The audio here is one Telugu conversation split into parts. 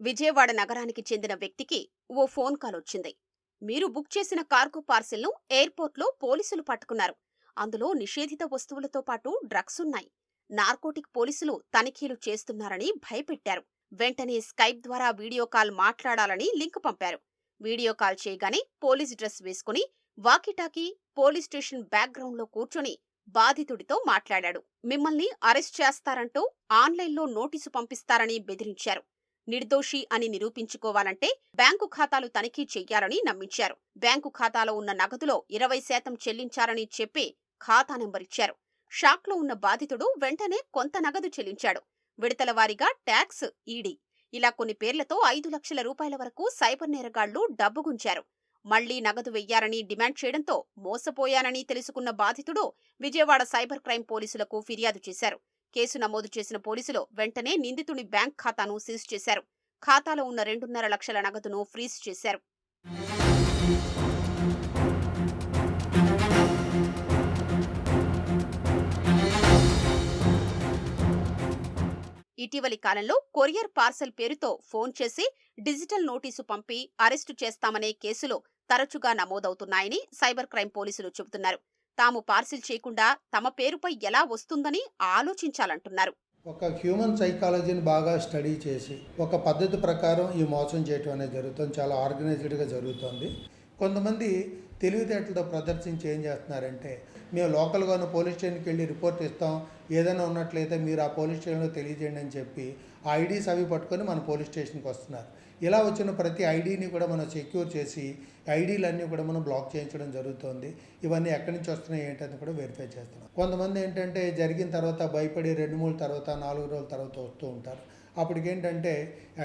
విజయవాడ నగరానికి చెందిన వ్యక్తికి ఓ ఫోన్ కాల్ వచ్చింది. మీరు బుక్ చేసిన కార్గో పార్సిల్ను ఎయిర్పోర్ట్లో పోలీసులు పట్టుకున్నారు. అందులో నిషేధిత వస్తువులతో పాటు డ్రగ్స్ ఉన్నాయి. నార్కోటిక్ పోలీసులు తనిఖీలు చేస్తున్నారని భయపెట్టారు. వెంటనే స్కైప్ ద్వారా వీడియో కాల్ మాట్లాడాలని లింక్ పంపారు. వీడియో కాల్ చేయగానే పోలీస్ డ్రెస్ వేసుకుని వాకిటాకీ పోలీస్ స్టేషన్ బ్యాక్గ్రౌండ్లో కూర్చొని బాధితుడితో మాట్లాడాడు. మిమ్మల్ని అరెస్ట్ చేస్తారంటూ ఆన్లైన్లో నోటీసు పంపిస్తారని బెదిరించారు. నిర్దోషి అని నిరూపించుకోవాలంటే బ్యాంకు ఖాతాలు తనిఖీ చెయ్యాలని నమ్మించారు. బ్యాంకు ఖాతాలో ఉన్న నగదులో ఇరవై శాతం చెల్లించారని చెప్పి ఖాతా నెంబర్ ఇచ్చారు. షాక్లో ఉన్న బాధితుడు వెంటనే కొంత నగదు చెల్లించాడు. విడతల వారీగా ట్యాక్స్ ఈడీ ఇలా కొన్ని పేర్లతో ఐదు లక్షల రూపాయల వరకు సైబర్ నేరగాళ్ళు డబ్బు గుంచారు మళ్ళీ నగదు వెయ్యారని డిమాండ్ చేయడంతో మోసపోయానని తెలుసుకున్న బాధితుడు విజయవాడ సైబర్ క్రైమ్ పోలీసులకు ఫిర్యాదు చేశారు. కేసు నమోదు చేసిన పోలీసులు వెంటనే నిందితుడి బ్యాంక్ ఖాతాను సీజ్ చేశారు. ఖాతాలో ఉన్న రెండున్నర లక్షల నగదును ఫ్రీజ్ చేశారు. ఇటీవలి కాలంలో కొరియర్ పార్సల్ పేరుతో ఫోన్ చేసి డిజిటల్ నోటీసు పంపి అరెస్టు చేస్తామనే కేసులు తరచుగా నమోదవుతున్నాయని సైబర్ క్రైమ్ పోలీసులు చెబుతున్నారు. తాము పార్సిల్ చేయకుండా తమ పేరుపై ఎలా వస్తుందని ఆలోచించాలంటున్నారు. ఒక హ్యూమన్ సైకాలజీని బాగా స్టడీ చేసి ఒక పద్ధతి ప్రకారం ఈ మోసం చేయటం అనేది జరుగుతుంది చాలా ఆర్గనైజ్డ్గా జరుగుతుంది. కొంతమంది తెలివితేటలతో ప్రదర్శించి ఏం చేస్తున్నారంటే మేము లోకల్గా ఉన్న పోలీస్ స్టేషన్కి వెళ్ళి రిపోర్ట్ ఇస్తాం ఏదైనా ఉన్నట్లయితే మీరు ఆ పోలీస్ స్టేషన్లో తెలియజేయండి అని చెప్పి ఆ ఐడీస్ అవి పట్టుకొని మన పోలీస్ స్టేషన్కి వస్తున్నారు. ఇలా వచ్చిన ప్రతి ఐడీని కూడా మనం సెక్యూర్ చేసి ఐడీలన్నీ కూడా మనం బ్లాక్ చేయించడం జరుగుతుంది. ఇవన్నీ ఎక్కడి నుంచి వస్తున్నాయి ఏంటని కూడా వెరిఫై చేస్తున్నాం. కొంతమంది ఏంటంటే జరిగిన తర్వాత భయపడి రెండు మూడు తర్వాత నాలుగు రోజుల తర్వాత వస్తూ ఉంటారు. అప్పటికేంటంటే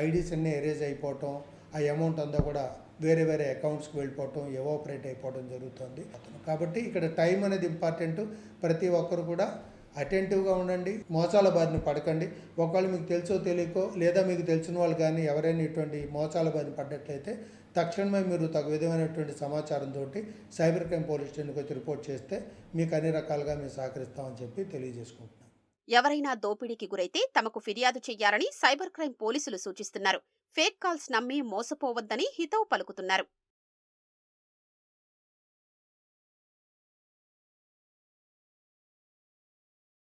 ఐడీస్ అన్నీ ఎరేజ్ అయిపోవటం ఆ అమౌంట్ అంతా కూడా వేరే వేరే అకౌంట్స్కి వెళ్ళిపోవటం ఎవాపరేట్ అయిపోవడం జరుగుతుంది. కాబట్టి ఇక్కడ టైం అనేది ఇంపార్టెంట్ ప్రతి ఒక్కరు కూడా అటెంటివ్గా ఉండండి. మోసాల బారిన పడకండి. ఒకవేళ మీకు తెలుసో తెలియకో లేదా మీకు తెలిసిన వాళ్ళు కానీ ఎవరైనా ఇటువంటి మోసాల బారిన పడ్డట్లయితే తక్షణమే మీరు తగు విధమైనటువంటి సమాచారంతో సైబర్ క్రైమ్ పోలీస్ స్టేషన్కి వచ్చి రిపోర్ట్ చేస్తే మీకు అన్ని రకాలుగా మేము సహకరిస్తామని చెప్పి తెలియజేసుకుంటున్నాం. ఎవరైనా దోపిడీకి గురైతే తమకు ఫిర్యాదు చేయాలని సైబర్ క్రైమ్ పోలీసులు సూచిస్తున్నారు. ఫేక్ కాల్స్ నమ్మి మోసపోవద్దని హితవు పలుకుతున్నారు.